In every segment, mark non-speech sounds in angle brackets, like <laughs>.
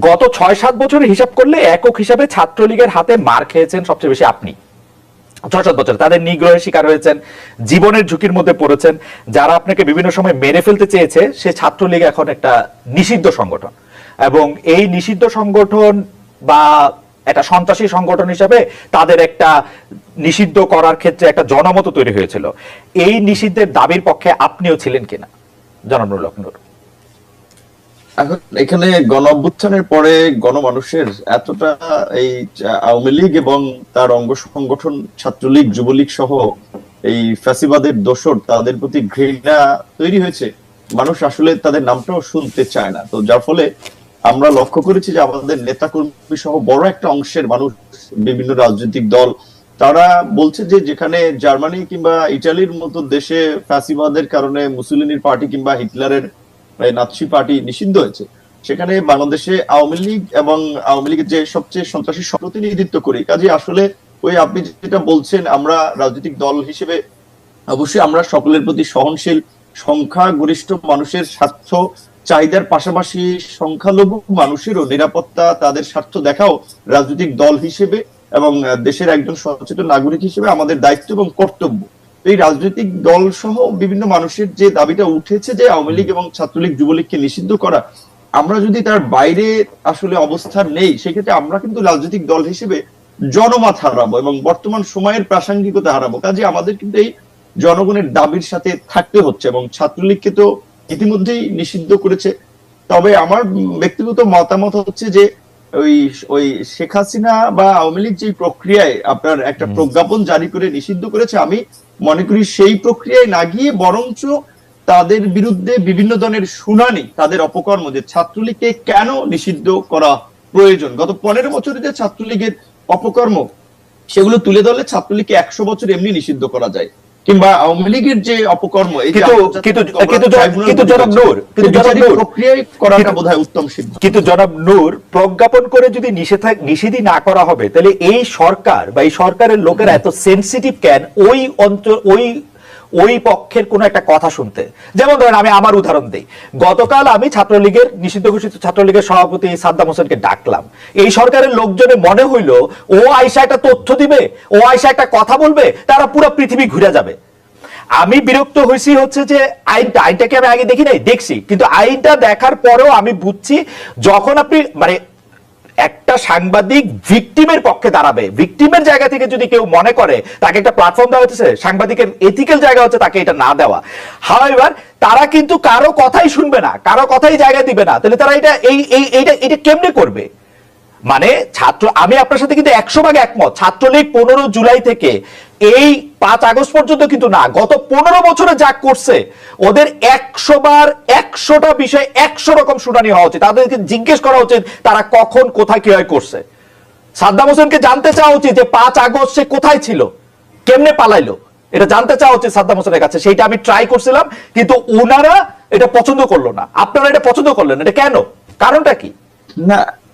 গত ছয় সাত বছরের হিসাব করলে একক হিসাবে ছাত্রলীগের হাতে মার খেয়েছেন সবচেয়ে বেশি আপনি। ছয় সাত বছর তাদের নিগ্রহের শিকার হয়েছেন, জীবনের ঝুঁকির মধ্যে পড়েছেন, যারা আপনাকে বিভিন্ন সময় মেরে ফেলতে চেয়েছে, সে ছাত্রলীগ এখন একটা নিষিদ্ধ সংগঠন। এবং এই নিষিদ্ধ সংগঠন বা একটা সন্ত্রাসী সংগঠন হিসাবে তাদের একটা নিষিদ্ধ করার ক্ষেত্রে একটা জনমত তৈরি হয়েছিল। এই নিষিদ্ধের দাবির পক্ষে আপনিও ছিলেন কিনা? নুরুল নূর। এখন এখানে গণ অভ্যুত্থানের পরে গণমানুষের এতটা এই আওয়ামী লীগ এবং তার অঙ্গ সংগঠন, ছাত্রলীগ, যুবলীগ সহ এই ফ্যাসিবাদের দোষর তাদের প্রতি ঘৃণা তৈরি হয়েছে। মানুষ আসলে তাদের নামটাও শুনতে চায় না। তো যার ফলে আমরা লক্ষ্য করেছি যে আমাদের নেতাকর্মী সহ বড় একটা অংশের মানুষ, বিভিন্ন রাজনৈতিক দল, তারা বলছে যে যেখানে জার্মানি কিংবা ইটালির মতো দেশে ফ্যাসিবাদের কারণে মুসলিনির পার্টি কিংবা হিটলারের নাৎসি পার্টি নিষিদ্ধ হয়েছে। সেখানে বাংলাদেশে আওয়ামী লীগ এবং আওয়ামী লীগের যে সবচেয়ে সন্ত্রাসী প্রতিনিধিত্ব করি কাজে আসলে ওই আপনি যেটা বলছেন, আমরা রাজনৈতিক দল হিসেবে অবশ্যই আমরা সকলের প্রতি সহনশীল, সংখ্যাগরিষ্ঠ মানুষের স্বার্থ, চাহিদার পাশাপাশি সংখ্যালঘু মানুষেরও নিরাপত্তা, তাদের স্বার্থ দেখাও রাজনৈতিক দল হিসেবে এবং দেশের একজন সচেতন নাগরিক হিসেবে আমাদের দায়িত্ব এবং কর্তব্য। এই রাজনৈতিক দল সহ বিভিন্ন মানুষের যে দাবিটা উঠেছে যে আওয়ামী লীগ এবং ছাত্রলীগ যুবলীগকে নিষিদ্ধ করা আমরা যদি তার বাইরে আসলে অবস্থান নেই সেক্ষেত্রে আমরা কিন্তু রাজনৈতিক দল হিসেবে জনমত হারাবো এবং বর্তমান সময়ের প্রাসঙ্গিকতা হারাবো। কাজে আমাদের কিন্তু এই জনগণের দাবির সাথে থাকতে হচ্ছে এবং ছাত্রলীগকে তো ইতিমধ্যেই নিষিদ্ধ করেছে। তবে আমার ব্যক্তিগত মতামত হচ্ছে যে ওই ওই শেখ হাসিনা বা আওয়ামী লীগ যে প্রক্রিয়ায় আপনার একটা প্রজ্ঞাপন জারি করে নিষিদ্ধ করেছে আমি মনে করি সেই প্রক্রিয়ায় না গিয়ে বরঞ্চ তাদের বিরুদ্ধে বিভিন্ন ধরনের শুনানি, তাদের অপকর্ম যে ছাত্রলীগকে কেন নিষিদ্ধ করা প্রয়োজন? গত পনেরো বছরে যে ছাত্রলীগের অপকর্ম, সেগুলো তুলে ধরলে ছাত্রলীগকে একশো বছর এমনি নিষিদ্ধ করা যায়। কিংবা আওয়ামী লীগের যে অপকর্ম কিন্তু- জনাব- নূর, কিন্তু জনাব নূর, প্রক্রিয়ায় করাটা কিন্তু- বোধহয় উত্তম সিদ্ধান্ত। কিন্তু জনাব নূর প্রজ্ঞাপন করে যদি নিষেধা নিষেধই না করা হবে তাহলে এই সরকার বা এই সরকারের লোকেরা এত সেন্সিটিভ কেন? ওই অঞ্চল ওই ওই পক্ষের কোনো একটা কথা শুনতে। যেমন ধরেন আমি আমার উদাহরণ দিই। গতকাল আমি ছাত্রলীগের, নিষিদ্ধ ঘোষিত ছাত্রলীগের সভাপতি সাদ্দাম হোসেনকে ডাকলাম। এই সরকারের লোকজনে মনে হইল, ও আইসা একটা তথ্য দিবে, ও আইসা একটা কথা বলবে, তারা পুরো পৃথিবী ঘুরে যাবে। আমি বিরক্ত হয়েছি হচ্ছে যে আইনটা, আইনটাকে আমি আগে দেখি নাই, দেখছি। কিন্তু আইনটা দেখার পরেও আমি বুঝছি, যখন আপনি মানে একটা সাংবাদিক ভিকটিমের পক্ষে দাঁড়াবে। ভিকটিমের জায়গা থেকে যদি কেউ মনে করে, তাকে একটা প্ল্যাটফর্ম দেওয়া হচ্ছে, সাংবাদিকের এথিক্যাল জায়গা হচ্ছে তাকে এটা না দেওয়া। হাওয়েভার তারা কিন্তু কারও কথাই শুনবে না, কারও কথাই জায়গা দিবে না। তাহলে তারা এটা, এই এই, এইটা, এটা কেমনে করবে? মানে ছাত্র, আমি আপনার সাথে কিন্তু একশো ভাগ একমত, ছাত্রলীগ পনেরো জুলাই থেকে এই পাঁচ আগস্ট পর্যন্ত কিন্তু না, গত পনেরো বছরে যা করছে, ওদের একশো বার একশোটা বিষয় একশো রকম শুনানি হওয়া উচিত। তাদেরকে জিজ্ঞেস করা উচিত, তারা কখন, কোথায়, কীভাবে করছে। সাদ্দাম হোসেনকে জানতে চাওয়া উচিত যে পাঁচ আগস্ট সে কোথায় ছিল, কেমনে পালাইলো। এটা জানতে চাওয়া উচিত সাদ্দাম হোসেনের কাছে। সেইটা আমি ট্রাই করছিলাম, কিন্তু ওনারা এটা পছন্দ করল না। আপনারা এটা পছন্দ করলেন এটা কেন? কারণটা কি? না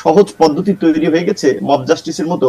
সহজ পদ্ধতি তৈরি হয়ে গেছে মব জাস্টিসের মতো।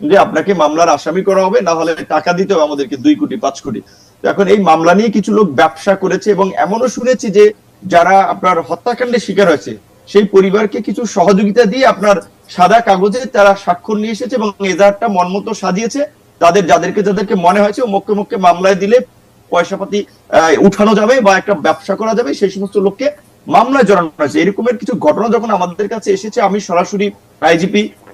যে আপনাকে মামলার আসামি করা হবে না হলে টাকা দিতে হবে আমাদেরকে দুই কোটি পাঁচ কোটি। এখন এই মামলা নিয়ে কিছু লোক ব্যবসা করেছে এবং এমনও শুনেছি যে যারা আপনার হত্যাকাণ্ডের শিকার হয়েছে সেই পরিবারকে কিছু সহযোগিতা দিয়ে আপনার সাদা কাগজে তারা স্বাক্ষর নিয়ে এসেছে এবং এজাহারটা মনমতো সাজিয়েছে। তাদের যাদেরকে যাদেরকে মনে হয়েছে মক্কে মক্কে মামলায় দিলে পয়সা পাতি আহ, উঠানো যাবে বা একটা ব্যবসা করা যাবে সেই সমস্ত লোককে মামলায় জড়ানো হয়েছে। এরকমের কিছু ঘটনা যখন আমাদের কাছে এসেছে আমি সরাসরি আইজিপি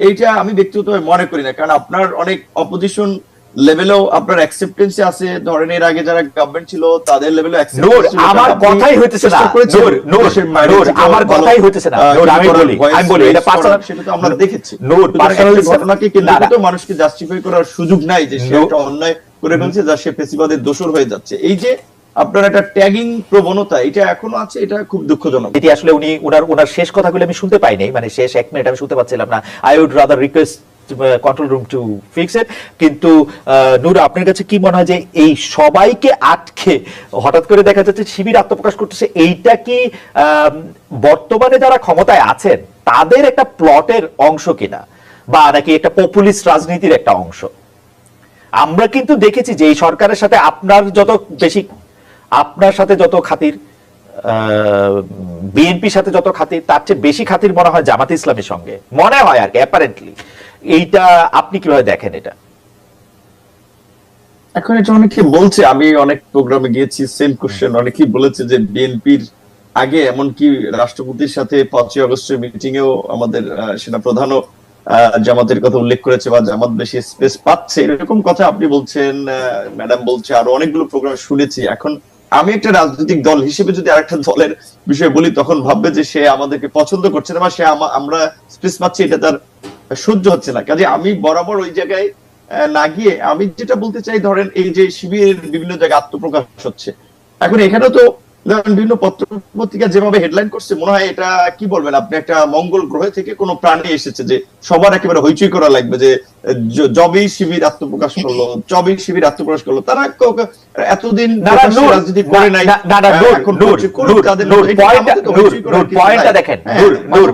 এইটা আমি ব্যক্তিগতভাবে মনে করি না কারণ আপনার অনেক অপোজিশন লেভেলেও আপনার অ্যাকসেপ্টেন্সে আছে। ধরেন এর আগে যারা ছিল তাদের নূর আমার কথাই হইতেছে না। নূর নূর নূর আমার কথাই হইতেছে না। নূর আমি বলি আমি বলি এটা পার্সোনাল সেটা তো আমরা দেখেছি। নূর পার্সোনাল ঘটনাকে কেন্দ্র তো মানুষকে জাস্টিফাই করার সুযোগ নাই যে সে একটা অন্যায় করে ফেলছে যা সে ফেসিবাদের দোষর হয়ে যাচ্ছে। এই যে আপনার একটা ট্যাগিং প্রবণতা এটা এখনও আছে? এটা খুব দুঃখজনক। এটি আসলে উনি উনার উনার শেষ কথাগুলো আমি শুনতে পাইনি মানে শেষ এক মিনিট আমি শুনতে পাচ্ছিলাম না। I would rather request control room to fix it কিন্তু নূর আপনার কাছে কি মনে হয় যে এই সবাইকে আটকে হঠাৎ করে দেখা যাচ্ছে শিবির আত্মপ্রকাশ করতেছে? এইটা কি আম, বর্তমানে যারা ক্ষমতায় আছেন তাদের একটা প্লটের অংশ কিনা? বা নাকি একটা পপুলিস্ট রাজনীতির একটা অংশ? আমরা কিন্তু দেখেছি যে এই সরকারের সাথে আপনার যত বেশি আপনার সাথে যত খাতির বিএনপির সাথে যত খাতির তার চেয়ে বেশি খাতির মনে হয় জামাত ইসলামের সঙ্গে। মনে হয় আর কি অ্যাপারেন্টলি এইটা আপনি কীভাবে দেখেন এটা? এখন এটা অনেকে বলছে আমি অনেক প্রোগ্রামে গিয়েছি সেম কোশ্চেন অনেকেই বলেছে যে বিএনপির আগে এমনকি রাষ্ট্রপতির সাথে পাঁচই আগস্টের মিটিং এও আমাদের আহ, সেনাপ্রধানও আহ, জামাতের কথা উল্লেখ করেছে বা জামাত বেশি স্পেস পাচ্ছে। এরকম কথা আপনি বলছেন ম্যাডাম বলছে আরও অনেকগুলো প্রোগ্রাম শুনেছি। এখন আমি একটা রাজনৈতিক দল হিসেবে যদি আরেকটা দলের বিষয়ে বলি তখন ভাববে যে সে আমাদেরকে পছন্দ করছে না বা সে আমা- আমরা স্পেস পাচ্ছি এটা তার সহ্য হচ্ছে না। কাজে আমি বরাবর ওই জায়গায় আহ, না গিয়ে আমি যেটা বলতে চাই ধরেন এই যে শিবিরের বিভিন্ন জায়গায় আত্মপ্রকাশ হচ্ছে। এখন এখানে তো বিভিন্ন পত্র পত্রিকা যেভাবে হেডলাইন করছে মনে হয় এটা কি বলবেন আপনি একটা মঙ্গল গ্রহে থেকে কোনো প্রাণী এসেছে যে সবার একেবারে হইচই করা লাগবে যে জ- জবেই শিবির আত্মপ্রকাশ করল জবেই শিবির আত্মপ্রকাশ করল তারা এতদিন রাজনীতি করে নাই। দেখেন, হ্যাঁ,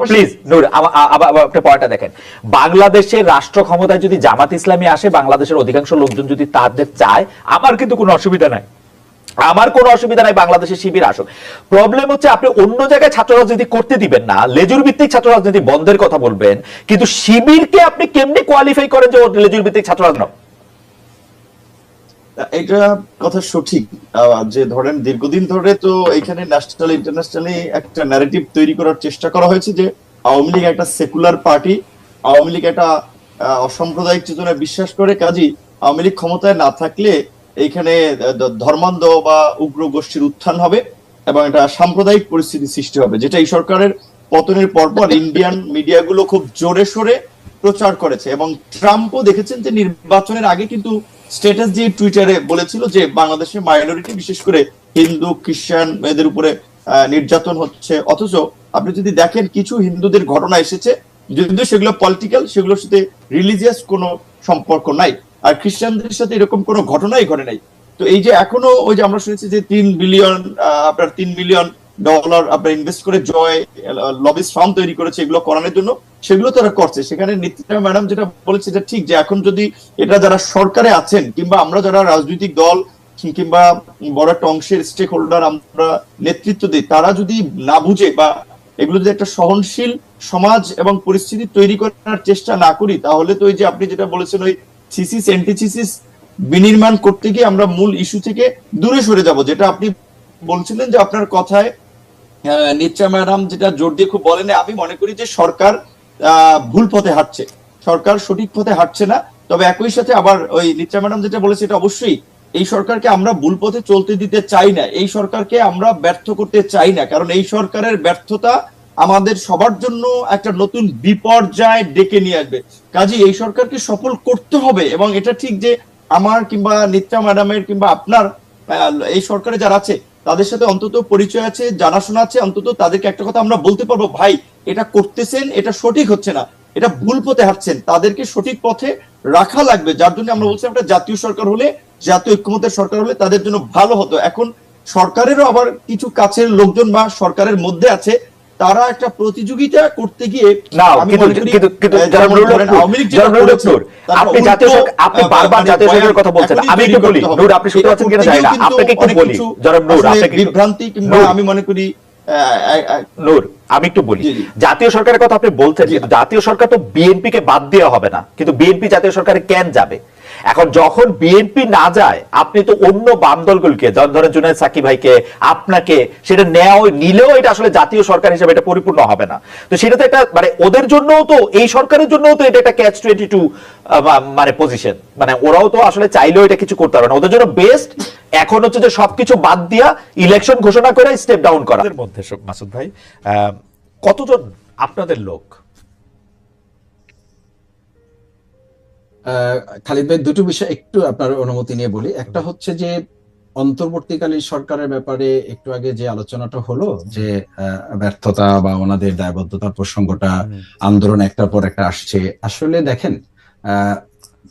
প্লিজ, পয়েন্টটা দেখেন। বাংলাদেশের রাষ্ট্র ক্ষমতায় যদি জামাত ইসলামী আসে বাংলাদেশের অধিকাংশ লোকজন যদি তাদের চায় আমার কিন্তু কোনো অসুবিধা নাই আমার কোনো অসুবিধা নাই, বাংলাদেশের শিবির আসুক। প্রবলেম হচ্ছে আপনি অন্য জায়গায় ছাত্র রাজনীতি করতে দিবেন না লেজুর ভিত্তিক ছাত্র রাজনীতি বন্ধের কথা বলবেন, কিন্তু শিবিরকে আপনি কেমনি কোয়ালিফাই করেন যে লেজুর ভিত্তিক ছাত্র রাজনীতি এটা কথা সঠিক যে ধরেন দীর্ঘদিন ধরে তো এখানে ন্যাশনাল ইন্টারন্যাশনালি একটা ন্যারেটিভ তৈরি করার চেষ্টা করা হয়েছে যে আওয়ামী লীগ একটা সেকুলার পার্টি আওয়ামী লীগ একটা অসাম্প্রদায়িক চেতনায় বিশ্বাস করে কাজী আওয়ামী লীগ ক্ষমতায় না থাকলে এইখানে ধর্মান্ধ বা উগ্র গোষ্ঠীর উত্থান হবে এবং একটা সাম্প্রদায়িক পরিস্থিতি সৃষ্টি হবে, যেটা এই সরকারের পতনের পরপর ইন্ডিয়ান মিডিয়াগুলো খুব জোরে সোরে প্রচার করেছে এবং ট্রাম্পও দেখেছেন যে নির্বাচনের আগে কিন্তু স্ট্যাটাস দিয়ে টুইটারে বলেছিল যে বাংলাদেশের মাইনরিটি বিশেষ করে হিন্দু, খ্রিস্টান এদের উপরে নির্যাতন হচ্ছে। অথচ আপনি যদি দেখেন কিছু হিন্দুদের ঘটনা এসেছে, যদিও সেগুলো পলিটিক্যাল সেগুলোর সাথে রিলিজিয়াস কোনো সম্পর্ক নাই। আর খ্রিস্টানদের সাথে এরকম কোনো ঘটনাই ঘটে নাই। তো এই যে এখনও ওই যে আমরা শুনেছি যে তিন বিলিয়ন আপনার তিন মিলিয়ন ডলার আপনার ইনভেস্ট করে জয় লবিস ফার্ম তৈরি করেছে এগুলো করানোর জন্য, সেগুলো তারা করছে। সেখানে নীতিকা ম্যাডাম যেটা বলেছে এটা ঠিক যে এখন যদি এটা যারা সরকারে আছেন কিংবা আমরা যারা রাজনৈতিক দল কিংবা বড় একটা অংশের স্টেক হোল্ডার আমরা নেতৃত্ব দিই, তারা যদি না বুঝে বা এগুলো যদি একটা সহনশীল সমাজ এবং পরিস্থিতি তৈরি করার চেষ্টা না করি, তাহলে তো ওই যে আপনি যেটা বলেছেন ওই থিসিস অ্যান্টিথিসিস বিনির্মাণ করতে গিয়ে আমরা মূল ইস্যু থেকে দূরে সরে যাব যেটা আপনি বলছিলেন যে আপনার কথায় আহ, ম্যাডাম যেটা জোর দিয়ে খুব বলেন আমি মনে করি যে সরকার ভুল পথে হাঁটছে। সরকার সঠিক পথে হাঁটছে না তবে একই সাথে আবার ওই নিত্রা ম্যাডাম যেটা বলেছে এটা অবশ্যই এই সরকারকে আমরা ভুল পথে চলতে দিতে চাই না এই সরকারকে আমরা ব্যর্থ করতে চাই না কারণ এই সরকারের ব্যর্থতা আমাদের সবার জন্য একটা নতুন বিপর্যয় ডেকে নিয়ে আসবে। কাজে এই সরকারকে সফল করতে হবে এবং এটা ঠিক যে আমার কিংবা নিত্যা ম্যাডামের কিংবা আপনার এই সরকারে যারা আছে, তাদের সাথে অন্তত পরিচয় আছে, জানাশোনা আছে, অন্তত তাদেরকে একটা কথা আমরা বলতে পারব, ভাই, এটা করতেছেন, এটা সঠিক হচ্ছে না। এটা ভুল পথে হাঁটছেন। তাদেরকে সঠিক পথে রাখা লাগবে। যার জন্য আমরা বলছি একটা জাতীয় সরকার হলে, জাতীয় ঐক্যমতের সরকার হলে তাদের জন্য ভালো হতো। এখন সরকারেরও আবার কিছু কাছের লোকজন বা সরকারের মধ্যে আছে তারা একটা প্রতিযোগিতা করতে গিয়ে না আমি কিন্তু আপনি জাতীয় আপনি বারবার জাতীয় কথা বলছেন আমি একটু বলি। নূর আপনি শুনতে পাচ্ছেন কিনা জানি না আপনাকে একটু বলি জনাব নূর আপনাকে বিভ্রান্তি কিংবা আমি মনে করি নূর আমি একটু বলি। জাতীয় সরকারের কথা আপনি বলছেন। জাতীয় সরকার তো বিএনপি কে বাদ দেওয়া হবে না কিন্তু বিএনপি জাতীয় সরকারে কেন যাবে এখন যখন বিএনপি না যায়, আপনি তো অন্য বাম দলগুলোকে যেমন ধরেন জুনায়দ সাকিব ভাইকে, আপনাকে সেটা নেওয়া নিলেও এটা আসলে জাতীয় সরকার হিসেবে এটা পরিপূর্ণ হবে না। তো সেটা তো একটা মানে ওদের জন্যও তো, এই সরকারের জন্যও তো এটা একটা ক্যাচ টোয়েন্টি টু মানে পজিশন মানে ওরাও তো আসলে চাইলেও এটা কিছু করতে পারবে না। ওদের জন্য বেস্ট এখন হচ্ছে যে সবকিছু বাদ দিয়া ইলেকশন ঘোষণা করে স্টেপ ডাউন করা। মধ্যে, মাসুদ ভাই কতজন আপনাদের লোক খালিদ ভাই দুটো বিষয় একটু আপনার অনুমতি নিয়ে বলি। একটা হচ্ছে যে অন্তর্বর্তীকালীন সরকারের ব্যাপারে একটু আগে যে আলোচনাটা হলো যে ব্যর্থতা বা ওনাদের দায়বদ্ধতার প্রসঙ্গটা আন্দোলন একটার পর একটা আসছে। আসলে দেখেন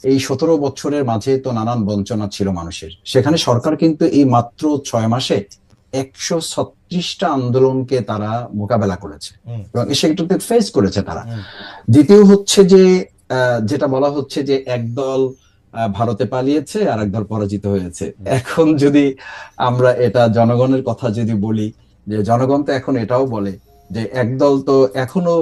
এই সতেরো বছরের মাঝে তো নানান বঞ্চনা ছিল মানুষের। সেখানে সরকার কিন্তু এই মাত্র ছয় মাসে একশো ছত্রিশটা আন্দোলনকে তারা মোকাবেলা করেছে। এবং সেটাতে ফেস করেছে তারা। দ্বিতীয় হচ্ছে যে যেটা বলা হচ্ছে যে একদল ভারতে পালিয়েছে আর একদল পরাজিত হয়েছে। এখন যদি আমরা এটা জনগণের কথা যদি বলি, যে জনগণ তো এখন এটাও বলে যে একদল তো এখনও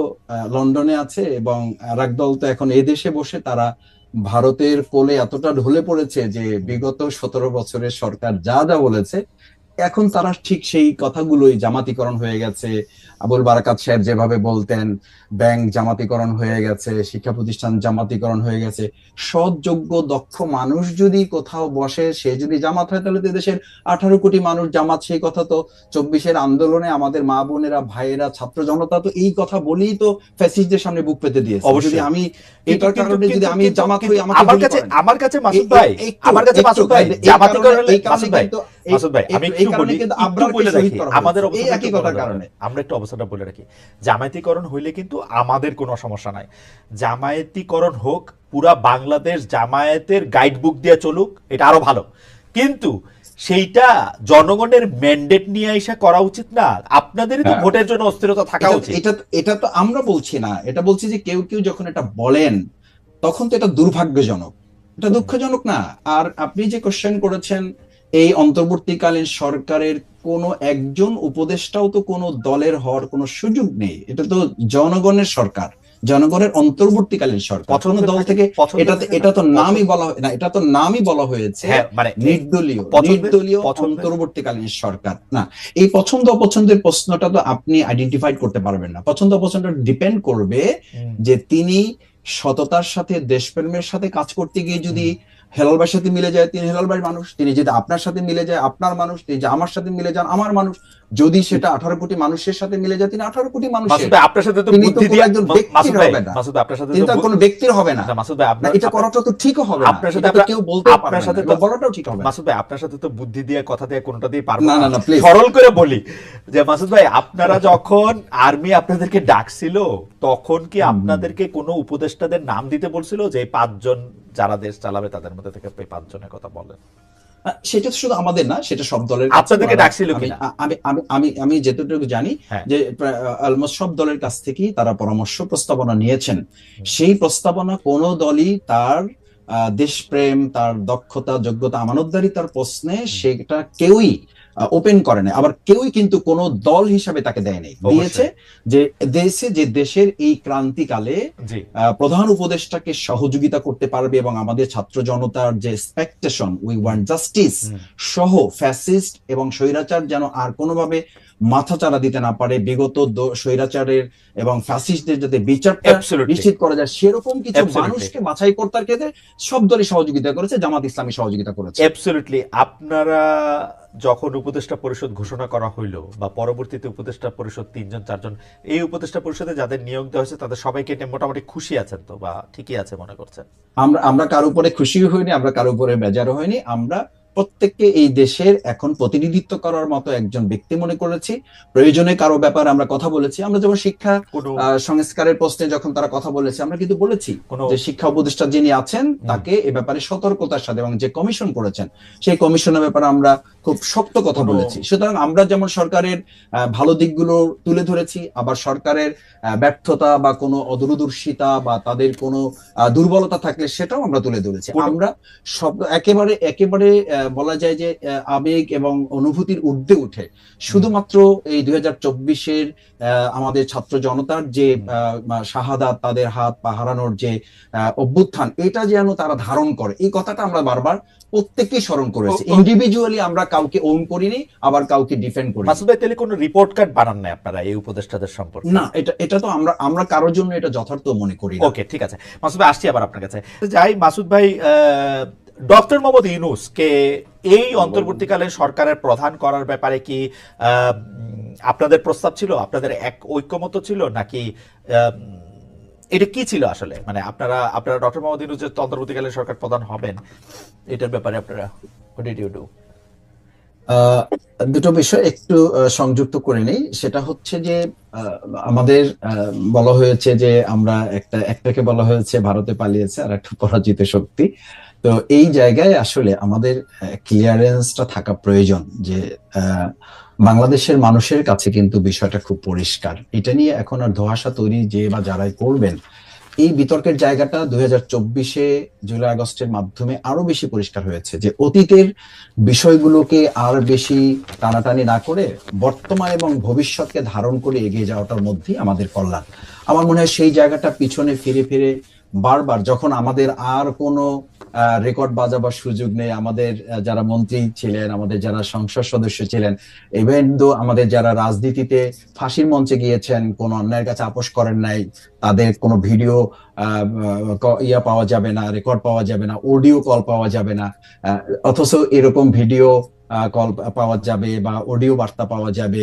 লন্ডনে আছে এবং আর একদল তো এখন এই দেশে বসে তারা ভারতের কোলে এতটা ঢলে পড়েছে যে বিগত সতেরো বছরের সরকার যা যা বলেছে এখন তারা ঠিক সেই কথাগুলোই জামাতিকরণ হয়ে গেছে। আবুল বারাকাত সাহেব যেভাবে বলতেন ব্যাংক জামাতিকরণ হয়ে গেছে শিক্ষা প্রতিষ্ঠান জামাতিকরণ হয়ে গেছে। সৎ যোগ্য দক্ষ মানুষ যদি কোথাও বসে সে যদি জামাত হয় তাহলে তো দেশের আঠারো কোটি মানুষ জামাত সেই কথা তো চব্বিশের আন্দোলনে আমাদের মা বোনেরা ভাইয়েরা ছাত্র জনতা তো এই কথা বলেই তো ফ্যাসিস্টদের সামনে বুক পেতে দিয়েছে। অবশ্যই। আমি এটার কারণে যদি আমি জামাত হই আমার কাছে আমার কাছে মাসুদ ভাই আমার কাছে মাসুদ ভাই এই জামাতি কারণে- করলে এই কারণে ভাই। কিন্তু এই- মাসুদ ভাই আমি একটু বলি একটু বলে রাখি আমাদের হয়েছে। একই কথার কারণে। আমরা একটু অবস্থাটা বলে রাখি। জামায়াতিকরণ হইলে কিন্তু আমাদের কোনো সমস্যা নাই। জামায়াতিকরণ হোক পুরা বাংলাদেশ জামায়াতের গাইড বুক দিয়ে চলুক এটা আরও ভালো। কিন্তু সেইটা জনগণের ম্যান্ডেট নিয়ে এসে করা উচিত না। আপনাদেরই তো হ্যাঁ। ভোটের জন্য অস্থিরতা থাকা উচিত। এটা এটা তো আমরা বলছি না। এটা বলছি যে কেউ কেউ যখন এটা বলেন তখন তো এটা দুর্ভাগ্যজনক। এটা দুঃখজনক না। আর আপনি যে কোশ্চেন করেছেন এই অন্তর্বর্তীকালীন সরকারের কোনো একজন উপদেষ্টাও তো কোনো দলের হওয়ার কোনো সুযোগ নেই। এটা তো জনগণের সরকার জনগণের অন্তর্বর্তীকালীন সরকার। কোনো দল থেকে এটা এটা তো নামই বলা না এটা তো নামই বলা হয়েছে হ্যাঁ মানে নির্দলীয়। নির্দলীয় অন্তর্বর্তীকালীন সরকার। না এই পছন্দ অপছন্দের প্রশ্নটা তো আপনি আইডেন্টিফাইড করতে পারবেন না। পছন্দ অপছন্দ ডিপেন্ড করবে যে তিনি সততার সাথে দেশপ্রেমের সাথে কাজ করতে গিয়ে যদি হেলালবার সাথে মিলে যায় তিনি হেলালবার মানুষ তিনি যদি আপনার সাথে মিলে যায় আপনার মানুষ তিনি যে আমার সাথে মিলে যান আমার মানুষ। যদি সেটা আঠারো কোটি মানুষের সাথে মিলে যায় তিনি আঠারো কোটি ভাই আপনার সাথে তো বুদ্ধি দিয়ে একজন ব্যক্তির হবে না। মাসুদ আপনার সাথে তিনি তো কোনো ব্যক্তির হবে না। এটা করাটা তো ঠিকও হবে আপনার সাথে কেউ বলতে আপনার সাথে তো- বলাটাও ঠিক হবে মাসুদ ভাই আপনার সাথে তো বুদ্ধি দিয়ে কথা দিয়ে কোনটা দিয়ে পারব না, না। না, সরল করে বলি যে মাসুদ ভাই আপনারা যখন আর্মি আপনাদেরকে ডাকছিল তখন কি আপনাদেরকে কোনো উপদেষ্টাদের নাম দিতে বলছিল যে পাঁচজন যারা দেশ চালাবে তাদের মধ্যে থেকে এই পাঁচজনের কথা বলেন সেটা তো শুধু আমাদের না সেটা সব দলের আপনাদেরকে ডাকছিল আমি-? আমি আমি আমি যেটুকু জানি হ্যাঁ। যে অলমোস্ট সব দলের কাছ থেকেই তারা পরামর্শ প্রস্তাবনা নিয়েছেন সেই প্রস্তাবনা কোন দলই তার দেশপ্রেম তার দক্ষতা যোগ্যতা আমানতদারিতার প্রশ্নে সেটা কেউই ওপেন করে না আবার কেউই কিন্তু কোনো দল হিসাবে তাকে দেয় নাই। দিয়েছে যে দেশে যে দেশের এই ক্রান্তিকালে প্রধান উপদেষ্টাকে সহযোগিতা করতে পারবে এবং আমাদের ছাত্র জনতার যে এক্সপেকটেশন উই ওয়ান্ট জাস্টিস সহ ফ্যাসিস্ট এবং স্বৈরাচার যেন আর কোনোভাবে মাথা মাথাচাড়া দিতে না পারে বিগত স্বৈরাচারের এবং ফ্যাসিস্টদের যাতে বিচারটা. নিশ্চিত করা যায় সেরকম কিছু মানুষকে বাছাই কর্তার ক্ষেত্রে সব দলই সহযোগিতা করেছে জামাত ইসলামী সহযোগিতা করেছে। অ্যাবসলিউটলি আপনারা যখন উপদেষ্টা পরিষদ ঘোষণা করা হইল বা পরবর্তীতে উপদেষ্টা পরিষদ তিনজন, চারজন, এই উপদেষ্টা পরিষদে যাদের নিয়োগ দেওয়া হয়েছে, তাদের সবাইকে মোটামুটি খুশি আছেন তো, বা ঠিকই আছে মনে করছেন? আমরা আমরা কারও উপরে খুশি হইনি, আমরা কারও উপরে বেজারও হইনি, আমরা প্রত্যেককে এই দেশের এখন প্রতিনিধিত্ব করার মতো একজন ব্যক্তি মনে করেছি। প্রয়োজনে কারও ব্যাপারে আমরা কথা বলেছি। আমরা যেমন শিক্ষা সংস্কারের প্রশ্নে যখন তারা কথা বলেছে আমরা কিন্তু বলেছি যে শিক্ষা উপদেষ্টা যিনি আছেন তাকে এ ব্যাপারে সতর্কতার সাথে এবং যে কমিশন করেছেন সেই কমিশনের ব্যাপারে আমরা খুব শক্ত কথা বলেছি। সুতরাং আমরা যেমন সরকারের ভালো দিকগুলো তুলে ধরেছি আবার সরকারের ব্যর্থতা বা কোনো অদূরদর্শিতা বা তাদের কোনো দুর্বলতা থাকলে সেটাও আমরা তুলে ধরেছি। আমরা সব একেবারে একেবারে বলা যায় যে আবেগ এবং অনুভূতির ঊর্ধ্বে উঠে। শুধুমাত্র এই দুই হাজার চব্বিশের আমাদের ছাত্র জনতার যে আহ, শাহাদাত তাদের হাত পা হারানোর যে অভ্যুত্থান এটা যেন তারা ধারণ করে। এই কথাটা আমরা বারবার প্রত্যেককেই স্মরণ করেছি। ইন্ডিভিজুয়ালি আমরা কাউকে ওন করিনি আবার কাউকে ডিফেন্ড করি মাসুদ ভাই তাহলে কোনো রিপোর্ট কার্ড বানান নাই আপনারা এই উপদেষ্টাদের সম্পর্কে? না এটা এটা তো আমরা আমরা কারোর জন্য এটা যথার্থ মনে করি ওকে ঠিক আছে। মাসুদ ভাই আসছি আবার আপনার কাছে। যাই মাসুদ ভাই ডক্টর মোহাম্মদ ইউনুস কে এই অন্তর্বর্তীকালে সরকারের প্রধান করার ব্যাপারে কি আপনাদের প্রস্তাব ছিল আপনাদের এক ঐক্যমত ছিল নাকি এটা কি ছিল আসলে মানে আপনারা আপনারা ডক্টর মোহাম্মদ ইউনুস যে অন্তর্বর্তীকালে সরকার প্রধান হবেন এটার ব্যাপারে আপনারা হোয়াট ডিড ইউ do? দুটো বিষয় একটু সংযুক্ত করে নেই। সেটা হচ্ছে যে আমাদের বলা হয়েছে যে আমরা একটা, একটাকে বলা হয়েছে ভারতে পালিয়েছে আর একটা পরাজিত শক্তি। তো এই জায়গায় আসলে আমাদের ক্লিয়ারেন্সটা থাকা প্রয়োজন যে বাংলাদেশের মানুষের কাছে কিন্তু বিষয়টা খুব পরিষ্কার। এটা নিয়ে এখন আর ধোঁয়াশা তৈরি যে বা যারাই করবেন এই বিতর্কের জায়গাটা দুই হাজার চব্বিশে জুলাই আগস্টের মাধ্যমে আরও বেশি পরিষ্কার হয়েছে যে অতীতের বিষয়গুলোকে আর বেশি টানাটানি না করে বর্তমান এবং ভবিষ্যৎকে ধারণ করে এগিয়ে যাওয়াটার মধ্যেই আমাদের কল্যাণ। আমার মনে হয় সেই জায়গাটা পিছনে ফিরে ফিরে বারবার যখন আমাদের আর কোনো রেকর্ড বাজাবার সুযোগ নেই। আমাদের যারা মন্ত্রী ছিলেন, আমাদের যারা সংসদ সদস্য ছিলেন ইভেন দো আমাদের যারা রাজনীতিতে ফাঁসির মঞ্চে গিয়েছেন, কোন অন্যায়ের কাছে আপোষ করেন নাই, তাদের কোনো ভিডিও ইয়া পাওয়া যাবে না রেকর্ড পাওয়া যাবে না অডিও কল পাওয়া যাবে না অথচ এরকম ভিডিও কল পাওয়া যাবে বা অডিও বার্তা পাওয়া যাবে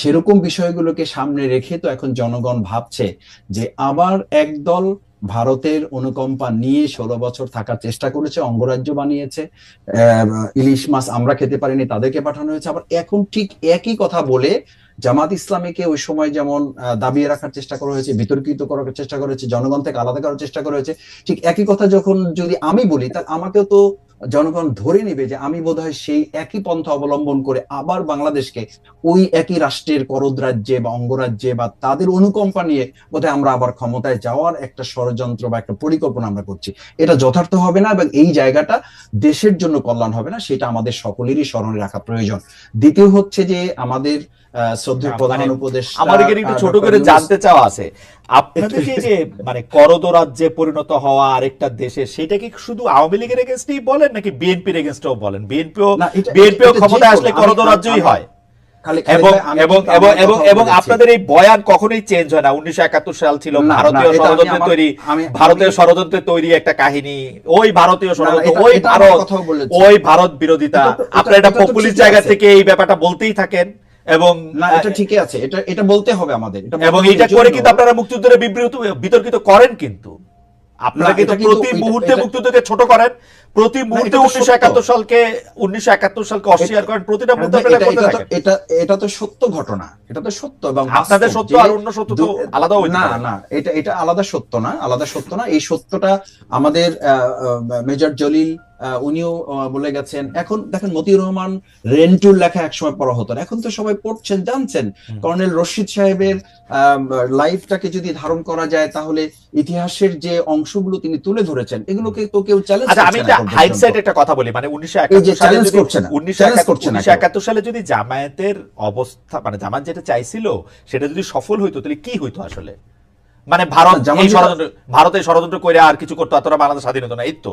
সেরকম বিষয়গুলোকে সামনে রেখে তো এখন জনগণ ভাবছে যে আবার একদল ভারতের অনুকম্পা নিয়ে ষোলো বছর থাকার চেষ্টা করেছে, অঙ্গরাজ্য বানিয়েছে ইলিশ মাছ আমরা খেতে পারিনি, তাদেরকে পাঠানো হয়েছে। আবার এখন ঠিক একই কথা বলে জামাত ইসলামীকে ওই সময় যেমন দাবিয়ে রাখার চেষ্টা করা হয়েছে, বিতর্কিত করার চেষ্টা করেছে জনগণ থেকে আলাদা করার চেষ্টা করা হয়েছে, ঠিক একই কথা যখন যদি আমি বলি, তা আমাকেও তো জনগণ ধরে নেবে যে আমি বোধহয় সেই একই পন্থা অবলম্বন করে আবার বাংলাদেশকে ওই একই রাষ্ট্রের করদ রাজ্যে বা অঙ্গরাজ্যে বা তাদের অনুকম্পা নিয়ে বোধহয় আমরা আবার ক্ষমতায় যাওয়ার একটা ষড়যন্ত্র বা একটা পরিকল্পনা আমরা করছি। এটা যথার্থ হবে না এবং এই জায়গাটা দেশের জন্য কল্যাণ হবে না, সেটা আমাদের সকলেরই স্মরণে রাখা প্রয়োজন। দ্বিতীয় হচ্ছে যে আমাদের প্রধান মানে উপদেষ্টা আমার একটু ছোট করে জানতে চাওয়া আছে। আপনাদের <laughs> যে মানে করদ রাজ্যে পরিণত হওয়া আরেকটা দেশে সেটা কি শুধু আওয়ামী লীগের এগেনস্টই বলেন নাকি বিএনপির এগেনস্টও বলেন? বিএনপিও বিএনপিও আসলে করদ রাজ্যই হয়। এবং। আপনাদের এই বয়ান কখনোই চেঞ্জ হয় না। উনিশশো একাত্তর সাল ছিল ভারতীয় ষড়যন্ত্রে তৈরি ভারতীয় আমি- ষড়যন্ত্রে তৈরি একটা কাহিনী। ওই ভারতীয় ষড়যন্ত্র ওই ভারত ওই ভারত বিরোধিতা। আপনারা এটা এটা পপুলিস্ট জায়গা থেকে এই ব্যাপারটা বলতেই থাকেন। এবং না এটা ঠিকই আছে। এটা এটা বলতে হবে আমাদের। এবং এটা করে কিন্তু আপনারা মুক্তিযুদ্ধের বিবৃত বিতর্কিত করেন কিন্তু। আপনারা কিন্তু প্রতি মুহূর্তে মুক্তিযুদ্ধকে ছোট করেন। প্রতি মুহূর্তে উনিশশো একাত্তর সালকে উনিশশো একাত্তর সালকে অস্বীকার করেন প্রতিটা মুহূর্তে এটা- এটা- তো- সত্য ঘটনা। এটা তো সত্য এবং আপনাদের সত্য আর অন্য সত্য তো আলাদা না না এটা এটা আলাদা সত্য না আলাদা সত্য না। এই সত্যটা আমাদের মেজর জলিল উনিও বলে গেছেন এখন দেখেন মতিউর রহমান রেন্টুর লেখা একসময় পড়া হতো এখন তো সবাই পড়ছেন জানছেন। কর্নেল রশিদ সাহেবের লাইফটাকে যদি ধারণ করা যায় তাহলে ইতিহাসের যে অংশগুলো তিনি তুলে ধরেছেন এগুলোকে তো কেউ চ্যালেঞ্জ আমি একটা হাইটসাইড একটা কথা বলি মানে উনিশশো একাত্তর সালে যদি জামায়াতের অবস্থা মানে জামাত যেটা চাইছিল সেটা যদি সফল হইতো তাহলে কি হইতো আসলে? মানে ভারত এই ষড়যন্ত্র ভারত এই ষড়যন্ত্র করে আর কিছু করতো তোরা বাংলাদেশ স্বাধীন হতো না এই তো।